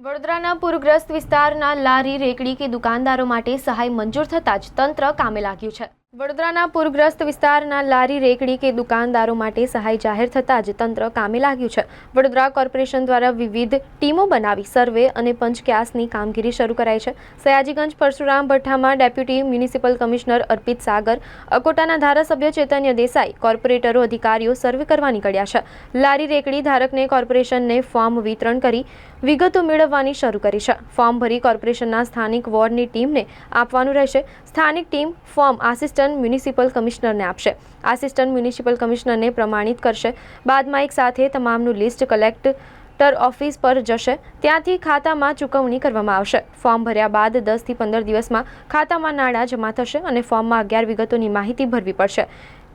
વડોદરાના પૂરગ્રસ્ત વિસ્તારના લારી રેકડી કે દુકાનદારો માટે સહાય મંજૂર થતાં જ તંત્ર કામે લાગ્યું છે. વડોદરાના પૂરગ્રસ્ત વિસ્તારના લારી રેકડી કે દુકાનદારો માટે સહાય જાહેર થતાં જ તંત્ર કામે લાગ્યું છે. વડોદરા કોર્પોરેશન દ્વારા વિવિધ ટીમો બનાવી સર્વે અને પંચક્યાસની કામગીરી શરૂ કરાઈ છે. Sayajiganj Parshuram ભઠ્ઠામાં deputy municipal commissioner Arpit Sagar, અકોટાના ધારાસભ્ય ચૈતન્ય દેસાઈ, કોર્પોરેટરો અધિકારીઓ સર્વે કરવા નીકળ્યા છે. લારી રેકડી ધારકને કોર્પોરેશનને ફોર્મ વિતરણ કરી વિગતો મેળવવાની શરૂ કરી છે. ફોર્મ ભરી કોર્પોરેશનના સ્થાનિક વોર્ડની ટીમને આપવાનું રહેશે. સ્થાનિક ટીમ ફોર્મ આસિસ્ટન્ટ મ્યુનિસિપલ કમિશનરને આપશે. આસિસ્ટન્ટ મ્યુનિસિપલ કમિશનરને પ્રમાણિત કરશે. બાદમાં એક સાથે તમામનું લિસ્ટ કલેક્ટર ઓફિસ પર જશે. ત્યાંથી ખાતામાં ચૂકવણી કરવામાં આવશે. ફોર્મ ભર્યા બાદ દસથી પંદર દિવસમાં ખાતામાં નાણાં જમા થશે અને ફોર્મમાં અગિયાર વિગતોની માહિતી ભરવી પડશે.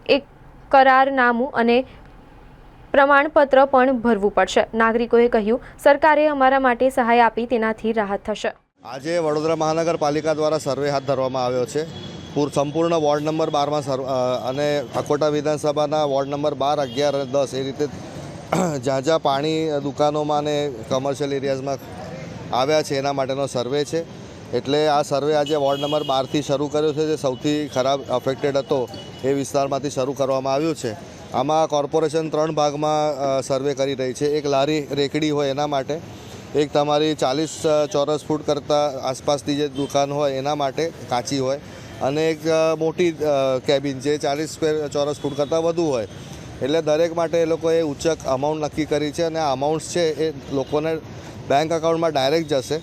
એક કરારનામું અને પ્રમાણપત્ર પણ ભરવું પડશે. નાગરિકોએ કહ્યું, સરકારે અમારા માટે સહાય આપી તેનાથી રાહત થશે. આજે વડોદરા મહાનગરપાલિકા દ્વારા સર્વે હાથ ધરવામાં આવ્યો છે. સંપૂર્ણ વોર્ડ નંબર બારમાં સર અને અકોટા વિધાનસભાના વોર્ડ નંબર બાર, અગિયાર અને દસ, એ રીતે જ્યાં જ્યાં પાણી દુકાનોમાં અને કમર્શિયલ એરિયાઝમાં આવ્યા છે, એના માટેનો સર્વે છે. એટલે આ સર્વે આજે વોર્ડ નંબર બારથી શરૂ કર્યો છે, જે સૌથી ખરાબ અફેક્ટેડ હતો એ વિસ્તારમાંથી શરૂ કરવામાં આવ્યું છે. આમાં કોર્પોરેશન ત્રણ ભાગમાં સર્વે કરી રહી છે. એક લારી રેકડી હોય એના માટે, એક તમારી ચાલીસ ચોરસ ફૂટ કરતાં આસપાસની જે દુકાન હોય એના માટે કાચી હોય અને એક મોટી કેબિન જે ચાલીસ સ્ક્વેર ચોરસ ફૂટ કરતાં વધુ હોય. એટલે દરેક માટે એ લોકોએ ઉચ્ચક અમાઉન્ટ નક્કી કરી છે અને આ અમાઉન્ટ્સ છે એ લોકોને બેંક અકાઉન્ટમાં ડાયરેક્ટ જશે.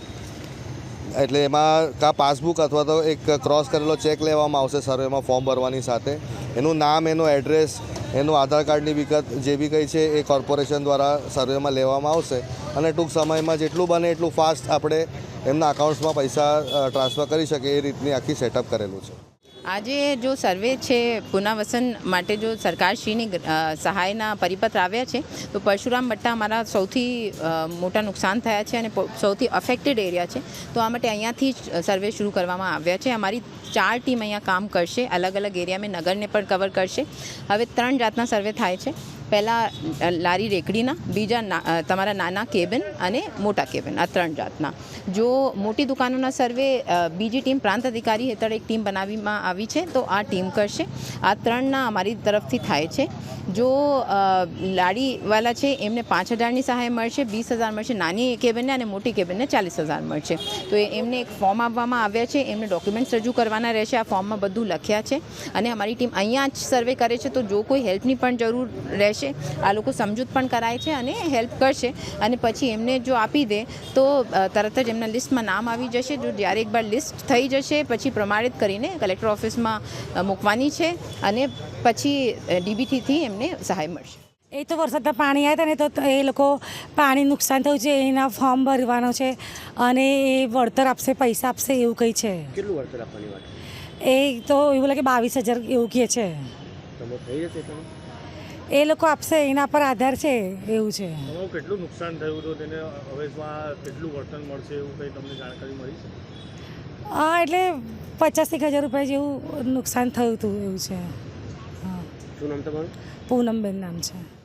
એટલે એમાં કાં પાસબુક અથવા તો એક ક્રોસ કરેલો ચેક લેવામાં આવશે સર્વેમાં ફોર્મ ભરવાની સાથે. એનું નામ, એનું એડ્રેસ એનું આધાર કાર્ડની વિગત જે બી કંઈ છે એ કોર્પોરેશન દ્વારા સર્વેમાં લેવામાં આવશે. અને ટૂંક સમયમાં જેટલું બને એટલું ફાસ્ટ આપણે એમના અકાઉન્ટ્સમાં પૈસા ટ્રાન્સફર કરી શકીએ એ રીતની આખી સેટઅપ કરેલું છે. આજે જો સર્વે છે પુનઃવસન માટે જો સરકારશ્રીની સહાયના પરિપત્ર આવ્યા છે, તો પરશુરામ ભટ્ટા અમારા સૌથી મોટા નુકસાન થયા છે અને સૌથી અફેક્ટેડ એરિયા છે. તો આ માટે અહીંયાથી જ સર્વે શરૂ કરવામાં આવ્યા છે. અમારી ચાર ટીમ અહીંયા કામ કરશે. અલગ અલગ એરિયામાં નગરને પણ કવર કરશે. હવે ત્રણ જાતના સર્વે થાય છે. પહેલાં લારી રેકડીના, બીજા તમારા નાના કેબિન અને મોટા કેબિન, આ ત્રણ જાતના. જો મોટી દુકાનોના સર્વે બીજી ટીમ પ્રાંત અધિકારી હેઠળ એક ટીમ બનાવવામાં આવી છે, તો આ ટીમ કરશે. આ ત્રણના અમારી તરફથી થાય છે. જો લારીવાલા છે એમને પાંચ હજારની સહાય મળશે વીસ હજાર મળશે નાની કેબિનને અને મોટી કેબિનને ચાલીસ હજાર મળશે તો એમને એક ફોર્મ આપવામાં આવ્યા છે એમને ડોક્યુમેન્ટ્સ રજૂ કરવાના રહેશે, આ ફોર્મમાં બધું લખ્યા છે અને અમારી ટીમ અહીંયા જ સર્વે કરે છે, તો જો કોઈ હેલ્પની પણ જરૂર રહેશે, આ લોકો સમજૂત પણ કરાય છે અને હેલ્પ કરશે અને પછી એમને જો આપી દે, તો તરત જ એમના લિસ્ટમાં નામ આવી જશે, જો જ્યારે એકવાર લિસ્ટ થઈ જશે, પછી પ્રમાણિત કરીને કલેક્ટર ઓફિસમાં મૂકવાની છે અને પછી ડીબીટીથી એમને સહાય મળશે. એ તો વરસાદના પાણી આવ્યા હતા ને તો એ લોકો પાણી નુકસાન થયું છે એના ફોર્મ ભરવાનો છે અને એ વળતર આપશે પૈસા આપશે એવું કંઈ છે. કેટલું વળતર આપવાની વાત? એ તો એવું લાગે બાવીસ હજાર એવું કહે છે. એ લોકો આપશે એના પર આધાર છે એવું છે. કેટલું નુકસાન થયું હતું તેને? હવેમાં કેટલું વર્તન મળશે એવું કંઈ તમને જાણકારી મળી છે? હા એટલે પચાસેક હજાર રૂપિયા જેવું નુકસાન થયું હતું એવું છે. શું નામ તમારું? પૂનમબેન નામ છે.